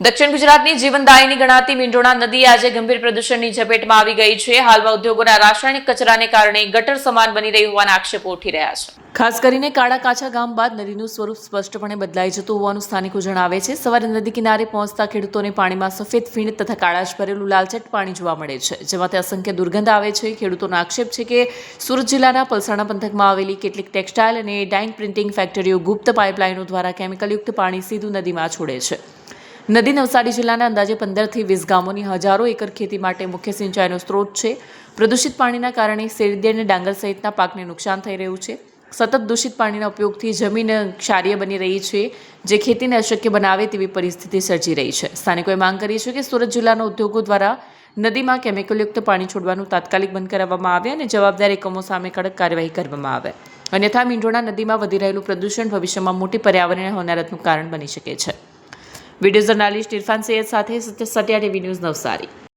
દક્ષિણ ગુજરાતની જીવનદાયીની ગણાતી મીંડોણા નદી આજે ગંભીર પ્રદૂષણની ઝપેટમાં આવી ગઈ છે. હાલમાં ઉદ્યોગોના રાસાયણિક કચરાને કારણે ગટર સમાન બની રહી હોવાના આક્ષેપો ઉઠી રહ્યા છે. ખાસ કરીને કાળા કાચા ગામ બાદ નદીનું સ્વરૂપ સ્પષ્ટપણે બદલાઈ જતું હોવાનું સ્થાનિકો જણાવે છે. સવારે નદી કિનારે પહોંચતા ખેડૂતોને પાણીમાં સફેદ ફીણ તથા કાળાશ ભરેલું લાલચટ પાણી જોવા મળે છે જેમાંથી અસંખ્ય દુર્ગંધ આવે છે. ખેડૂતોનો આક્ષેપ છે કે સુરત જિલ્લાના પલસાણા પંથકમાં આવેલી કેટલીક ટેક્સટાઇલ અને ડાઇંગ પ્રિન્ટિંગ ફેક્ટરીઓ ગુપ્ત પાઇપલાઇનો દ્વારા કેમિકલયુક્ત પાણી સીધું નદીમાં છોડે છે. નદી નવસારી જિલ્લાના અંદાજે પંદરથી વીસ ગામોની હજારો એકર ખેતી માટે મુખ્ય સિંચાઈનો સ્ત્રોત છે. પ્રદૂષિત પાણીના કારણે શેરડી અને ડાંગર સહિતના પાકને નુકસાન થઈ રહ્યું છે. સતત દૂષિત પાણીના ઉપયોગથી જમીન ક્ષારીય બની રહી છે, જે ખેતીને અશક્ય બનાવે તેવી પરિસ્થિતિ સર્જી રહી છે. સ્થાનિકોએ માંગ કરી છે કે સુરત જિલ્લાના ઉદ્યોગો દ્વારા નદીમાં કેમિકલયુક્ત પાણી છોડવાનું તાત્કાલિક બંધ કરાવવામાં આવે અને જવાબદાર એકમો સામે કડક કાર્યવાહી કરવામાં આવે. અન્યથા મીંઢોણા નદીમાં વધી રહેલું પ્રદૂષણ ભવિષ્યમાં મોટી પર્યાવરણીય હોનારતનું કારણ બની શકે છે. વીડિયો જર્નાલિસ્ટ ઇરફાન સૈયદ સાથે સત્ય ટીવી ન્યૂઝ નવસારી.